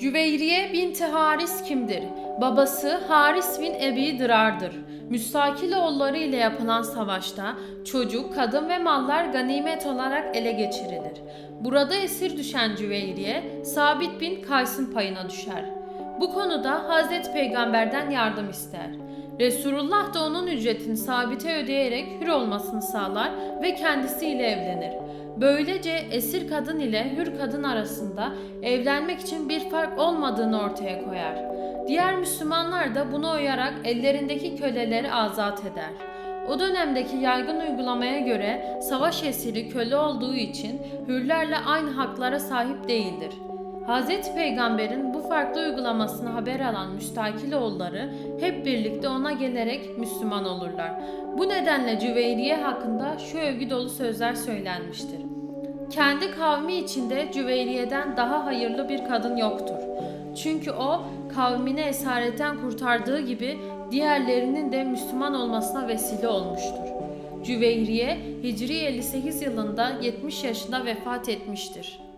Cüveyriye binti Haris kimdir? Babası Haris bin Ebi Dırar'dır. Müstakil oğulları ile yapılan savaşta çocuk, kadın ve mallar ganimet olarak ele geçirilir. Burada esir düşen Cüveyriye, Sabit bin Kays'ın payına düşer. Bu konuda Hazreti Peygamber'den yardım ister. Resulullah da onun ücretini sabite ödeyerek hür olmasını sağlar ve kendisiyle evlenir. Böylece esir kadın ile hür kadın arasında evlenmek için bir fark olmadığını ortaya koyar. Diğer Müslümanlar da buna uyarak ellerindeki köleleri azat eder. O dönemdeki yaygın uygulamaya göre savaş esiri köle olduğu için hürlerle aynı haklara sahip değildir. Hz. Peygamber'in bu farklı uygulamasını haber alan müstakil oğulları hep birlikte ona gelerek Müslüman olurlar. Bu nedenle Cüveyriye hakkında şu övgü dolu sözler söylenmiştir. Kendi kavmi içinde Cüveyriye'den daha hayırlı bir kadın yoktur. Çünkü o kavmini esaretten kurtardığı gibi diğerlerinin de Müslüman olmasına vesile olmuştur. Cüveyriye Hicri 58 yılında 70 yaşında vefat etmiştir.